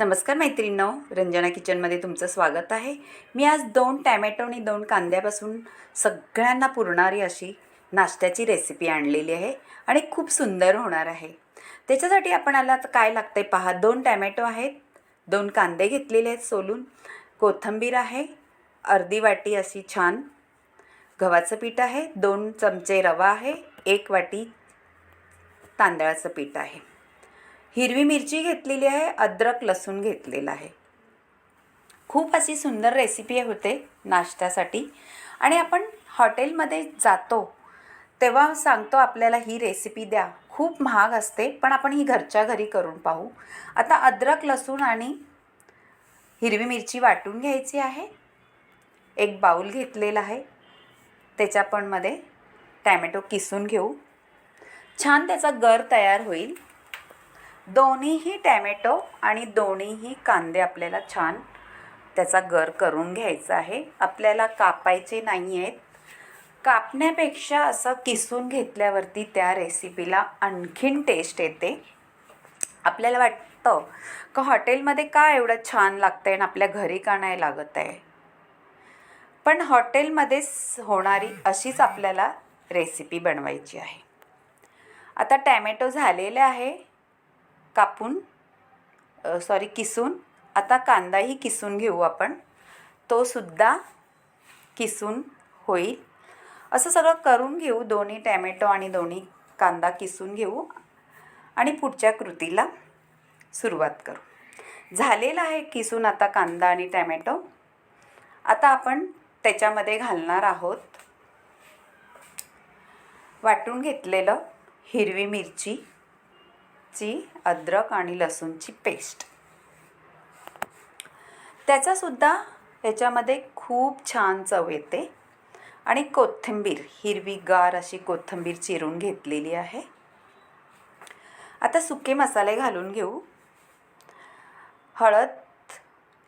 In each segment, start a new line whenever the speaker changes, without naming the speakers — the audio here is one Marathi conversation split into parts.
नमस्कार मैत्रिणींनो रंजना किचनमध्ये तुमचं स्वागत आहे. मी आज दोन टॅमॅटो आणि दोन कांद्यापासून सगळ्यांना पुरणारी अशी नाश्त्याची रेसिपी आणलेली आहे आणि खूप सुंदर होणार आहे. त्याच्यासाठी आपण आला तर काय लागतं आहे पहा दोन टॅमॅटो आहेत दोन कांदे घेतलेले आहेत सोलून. कोथिंबीर आहे अर्धी वाटी अशी छान. गव्हाचं पीठ आहे दोन चमचे रवा आहे एक वाटी तांदळाचं पीठ आहे. हिरवी मिरची घेतलेली आहे अद्रक लसूण घेतलेलं आहे. खूप अशी सुंदर रेसिपी होते नाश्त्यासाठी. आणि आपण हॉटेलमध्ये जातो तेव्हा सांगतो आपल्याला ही रेसिपी द्या. खूप महाग असते पण आपण ही घरच्या घरी करून पाहू. आता अद्रक लसूण आणि हिरवी मिरची वाटून घ्यायची आहे. एक बाऊल घेतलेला आहे. त्याच्या पण मध्ये टॅमॅटो किसून घेऊ. छान त्याचा गर तयार होईल. दोन्हीही टॅमॅटो आणि दोन्हीही कांदे आपल्याला छान त्याचा गर करून घ्यायचा आहे. आपल्याला कापायचे नाही आहेत. कापण्यापेक्षा असं किसून घेतल्यावरती त्या रेसिपीला आणखीन टेस्ट येते. आपल्याला वाटतं का हॉटेलमध्ये का एवढं छान लागतं आहे आणि आपल्या घरी का नाही लागत आहे? पण हॉटेलमध्येच होणारी अशीच आपल्याला रेसिपी बनवायची आहे. आता टॅमॅटो झालेले आहे. कापून सॉरी किसून. आता कांदाही किसून घेऊ आपण. तो सुद्धा किसून होईल. असं सगळं करून घेऊ. दोन्ही टॅमॅटो आणि दोन्ही कांदा किसून घेऊ. आणि पुढच्या कृतीला सुरुवात करू. झालेला आहे किसून आता कांदा आणि टॅमॅटो. आता आपण त्याच्यामध्ये घालणार आहोत वाटून घेतलेलं हिरवी मिरची. ची अद्रक आणि लसूणची पेस्ट. त्याचासुद्धा याच्यामध्ये खूप छान चव येते. आणि कोथिंबीर हिरवीगार अशी कोथिंबीर चिरून घेतलेली आहे. आता सुके मसाले घालून घेऊ. हळद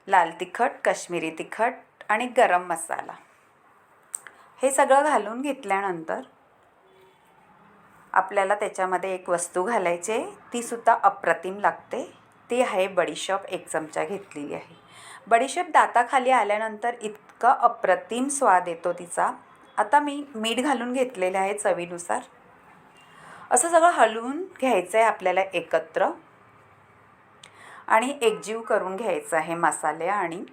लाल तिखट काश्मीरी तिखट आणि गरम मसाला. हे सगळं घालून घेतल्यानंतर आपल्याला त्याच्यामध्ये एक वस्तू घालायची आहे. तीसुद्धा अप्रतिम लागते. ती आहे बडीशॉप. एक चमचा घेतलेली आहे. बडीशॉप दाताखाली आल्यानंतर इतका अप्रतिम स्वाद येतो तिचा. आता मी मीठ घालून घेतलेलं आहे चवीनुसार. असं सगळं हलवून घ्यायचं आहे आपल्याला एकत्र. आणि एकजीव करून घ्यायचं आहे मसाले आणि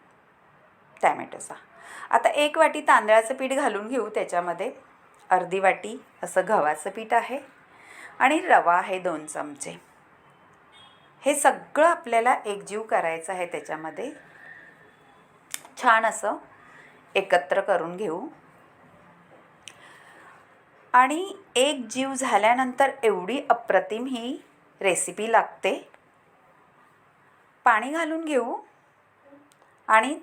टॅमॅटोचा. आता एक वाटी तांदळाचं पीठ घालून घेऊ त्याच्यामध्ये. अर्धी वाटी असं गव्हाचं पीठ आहे आणि रवा आहे दोन चमचे. हे सगळं आपल्याला एकजीव करायचं आहे त्याच्यामध्ये. छान असं एकत्र करून घेऊ. आणि एक जीव झाल्यानंतर एवढी अप्रतिम ही रेसिपी लागते. पाणी घालून घेऊ आणि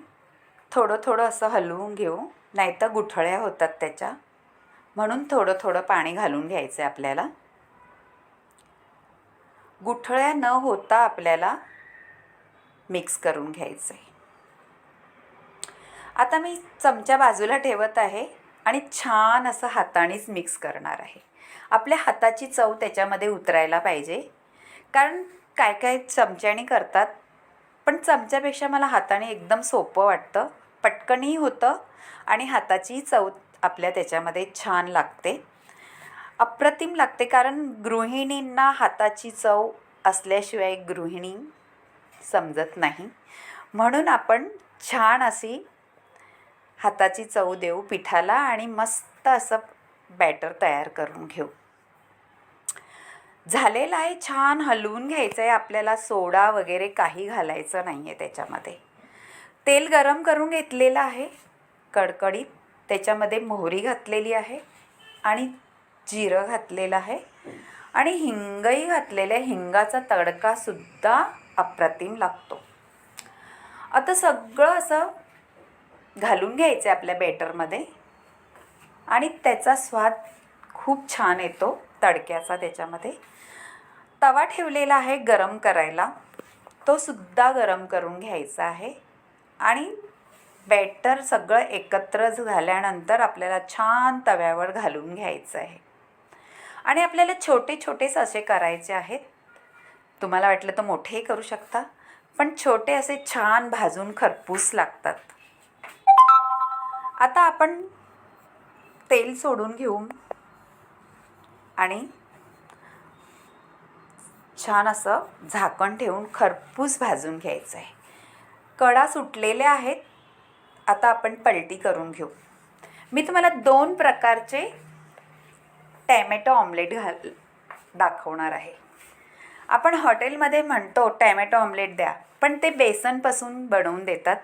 थोडं थोडं असं हलवून घेऊ. नाहीतर गुठळ्या होतात त्याच्या. म्हणून थोडं थोडं पाणी घालून घ्यायचं आहे आपल्याला. गुठळ्या न होता आपल्याला मिक्स करून घ्यायचं आहे आता मी चमचा बाजूला ठेवत आहे आणि छान असं हातानेच मिक्स करणार आहे. आपल्या हाताची चव त्याच्यामध्ये उतरायला पाहिजे. कारण काय काय चमच्याने करतात पण चमच्यापेक्षा मला हाताने एकदम सोपं वाटतं. पटकनही होतं आणि हाताची चव आपल्या त्याच्यामध्ये छान लागते. अप्रतिम लागते कारण गृहिणींना हाताची चव असल्याशिवाय गृहिणी समजत नाही. म्हणून आपण छान अशी हाताची चव देऊ पिठाला आणि मस्त असं बॅटर तयार करून घेऊ. झालेलं आहे छान हलवून घ्यायचं आहे आपल्याला सोडा वगैरे काही घालायचं नाही आहे त्याच्यामध्ये. तेल गरम करून घेतलेलं आहे. कडकडीत त्याच्यामध्ये मोहरी घातलेली आहे आणि जिरं घातलेलं आहे. आणि हिंगही घातलेलं आहे. हिंगाचा तडकासुद्धा अप्रतिम लागतो. आता सगळं असं घालून घ्यायचं आहे आपल्या बॅटरमध्ये. आणि त्याचा स्वाद खूप छान येतो तडक्याचा त्याच्यामध्ये. तवा ठेवलेला आहे गरम करायला. तो सुद्धा गरम करून घ्यायचा आहे. आणि बॅटर सगळं एकत्र झाल्यानंतर आपल्याला छान तव्यावर घालून घ्यायचं आहे. आणि आपल्याला छोटे छोटेच असे करायचे आहेत. तुम्हाला वाटलं तर मोठेही करू शकता पण छोटे असे छान भाजून खरपूस लागतात. आता आपण तेल सोडून घेऊ. आणि छान असं झाकण ठेवून खरपूस भाजून घ्यायचं आहे. कडा सुटलेल्या आहेत आता आपण पलटी करून घेऊ. मी तुम्हाला दोन प्रकारचे टॅमॅटो ऑमलेट घाल दाखवणार आहे. आपण हॉटेलमध्ये म्हणतो टॅमॅटो ऑमलेट द्या. पण ते बेसनपासून बनवून देतात.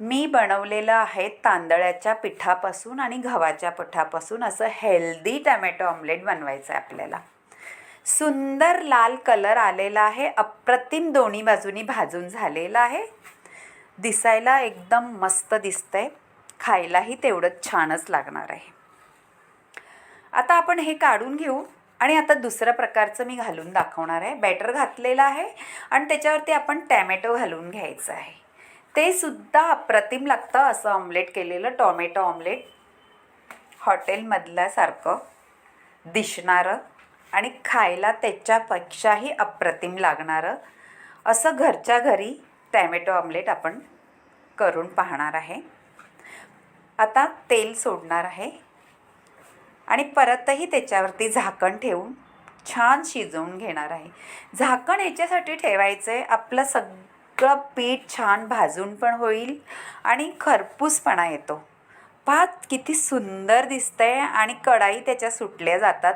मी बनवलेलं आहे तांदळाच्या पिठापासून आणि गव्हाच्या पिठापासून असं हेल्दी टॅमॅटो ऑमलेट बनवायचं आहे आपल्याला. सुंदर लाल कलर आलेला आहे अप्रतिम दोन्ही बाजूनी भाजून झालेला आहे. दिसायला एकदम मस्त दिसतंय. खायलाही तेवढंच छानच लागणार आहे. आता आपण हे काढून घेऊ आणि आता दुसऱ्या प्रकारचं मी घालून दाखवणार आहे. बॅटर घातलेलं आहे आणि त्याच्यावरती आपण टॅमॅटो घालून घ्यायचं आहे. ते सुद्धा अप्रतिम लागतं असं ऑमलेट केलेलं टॉमॅटो ऑमलेट. हॉटेलमधल्यासारखं दिसणारं आणि खायला त्याच्यापेक्षाही अप्रतिम लागणारं असं घरच्या घरी टॅमॅटो ऑमलेट आपण करून पाहणार आहे. आता तेल सोडणार आहे. आणि परतही त्याच्यावरती झाकण ठेवून छान शिजवून घेणार आहे. झाकण याच्यासाठी ठेवायचं आहे आपलं सगळं पीठ छान भाजून पण होईल आणि खरपूसपणा येतो. पहा किती सुंदर दिसतंय आणि कढाई त्याच्या सुटल्या जातात.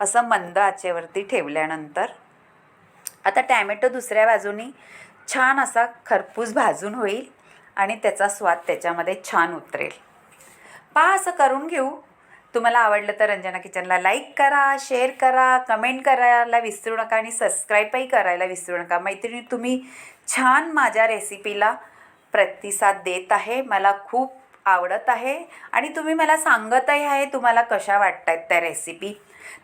असं मंद आचेवरती ठेवल्यानंतर. आता टॅमॅटो दुसऱ्या बाजूनी छान असा खरपूस भाजून होईल आणि त्याचा स्वाद त्याच्यामध्ये छान उतरेल. पहा असं करून घेऊ. तुम्हाला आवडलं तर रंजना किचनला लाईक करा शेअर करा कमेंट करायला विसरू नका आणि सबस्क्राईबही करायला विसरू नका. मैत्रिणी तुम्ही छान माझ्या रेसिपीला प्रतिसाद देत आहे. मला खूप आवडत आहे आणि तुम्ही मला सांगतही आहे तुम्हाला कशा वाटत आहेत त्या रेसिपी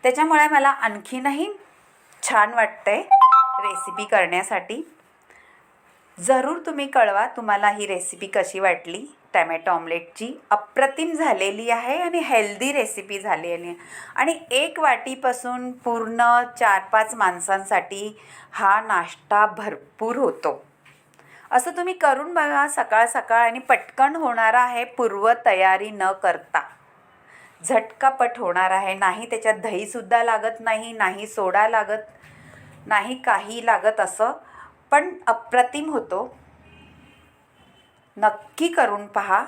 त्याच्यामुळे मला आणखीनही छान वाटतं आहे रेसिपी करण्यासाठी. जरूर तुम्ही कळवा तुम्हाला ही रेसिपी कशी वाटली. टॅमॅटो ऑमलेटची अप्रतिम झालेली आहे आणि हेल्दी रेसिपी झालेली आहे. आणि एक वाटीपासून पूर्ण चार पाच माणसांसाठी हा नाश्ता भरपूर होतो. असं तुम्ही करून बघा सकाळ सकाळ आणि पटकन होणारा आहे पूर्वतयारी न करता. झटकापट होणार आहे नाही त्याच्यात दहीसुद्धा लागत नाही नाही सोडा लागत नाही काही लागत असं. पण अप्रतिम होतो. नक्की करून पहा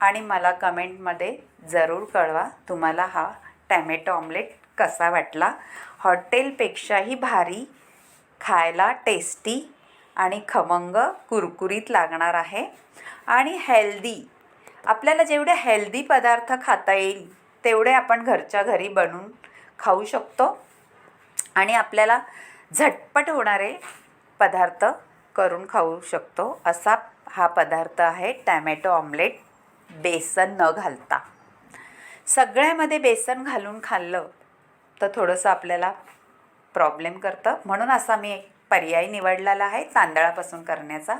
आणि मला कमेंटमध्ये जरूर कळवा तुम्हाला हा टॅमॅटो ऑमलेट कसा वाटला. हॉटेलपेक्षाही भारी खायला टेस्टी आणि खमंग कुरकुरीत लागणार आहे. आणि हेल्दी आपल्याला जेवढे हेल्दी पदार्थ खाता येईल तेवढे आपण घरच्या घरी बनवून खाऊ शकतो. आणि आपल्याला झटपट होणारे पदार्थ करून खाऊ शकतो. असा हा पदार्थ आहे टॅमॅटो ऑमलेट. बेसन न घालता. सगळ्यामध्ये बेसन घालून खाल्लं तर थोडंसं आपल्याला प्रॉब्लेम करतं. म्हणून असा मी एक पर्याय निवडलेला आहे तांदळापासून करण्याचा.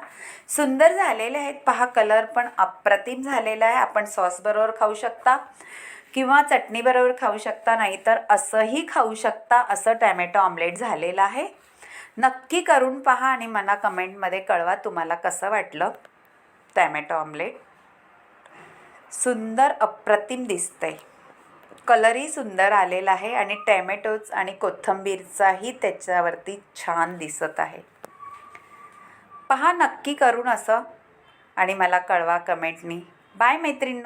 सुंदर झालेले आहेत. पहा कलर पण अप्रतिम झालेला आहे. आपण सॉसबरोबर खाऊ शकता किंवा चटणीबरोबर खाऊ शकता. नाहीतर असंही खाऊ शकता असं टॅमॅटो ऑमलेट झालेलं आहे. नक्की करून पहा आणि मला कमेंटमध्ये कळवा तुम्हाला कसं वाटलं. Tomato omelette. सुंदर अप्रतिम दिसतंय. कलरही सुंदर आलेला आहे आणि टॅमॅटोज आणि कोथिंबीरचाही त्याच्यावरती छान दिसत आहे. पहा नक्की करून असं आणि मला कळवा कमेंटनी. बाय मैत्रिणी